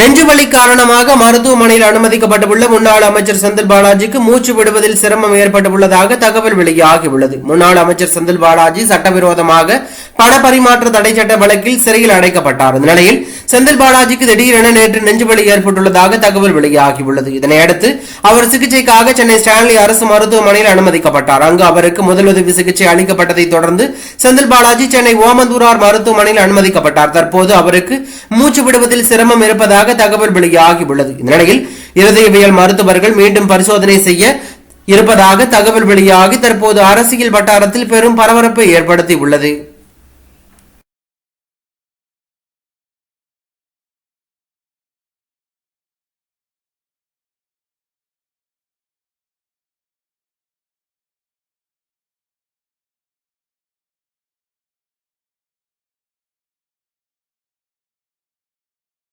நெஞ்சுவலி காரணமாக மருத்துவமனையில் அனுமதிக்கப்பட்டுள்ள முன்னாள் அமைச்சர் செந்தில் பாலாஜிக்கு மூச்சு விடுவதில் சிரமம் ஏற்பட்டுள்ளதாக தகவல் வெளியாகியுள்ளது. முன்னாள் அமைச்சர் செந்தில் பாலாஜி சட்டவிரோதமாக பண பரிமாற்ற தடை சட்ட வழக்கில் சிறையில் அடைக்கப்பட்டார். இந்த நிலையில் செந்தில் பாலாஜிக்கு திடீரென நேற்று நெஞ்சுவலி ஏற்பட்டுள்ளதாக தகவல் வெளியாகியுள்ளது. இதனையடுத்து அவர் சிகிச்சைக்காக சென்னை ஸ்டான்லி அரசு மருத்துவமனையில் அனுமதிக்கப்பட்டார். அங்கு அவருக்கு முதலுதவி சிகிச்சை அளிக்கப்பட்டதை தொடர்ந்து செந்தில் பாலாஜி சென்னை ஓமந்தூரார் மருத்துவமனையில் அனுமதிக்கப்பட்டார். தற்போது அவருக்கு மூச்சு விடுவதில் சிரமம் இருப்பதாக தகவல் வெளியாகியுள்ளது. இந்நிலையில் இருதயவியல் மருத்துவர்கள் மீண்டும் பரிசோதனை செய்ய இருப்பதாக தகவல் வெளியாகி தற்போது அரசியல் வட்டாரத்தில் பெரும் பரபரப்பை ஏற்படுத்தி உள்ளது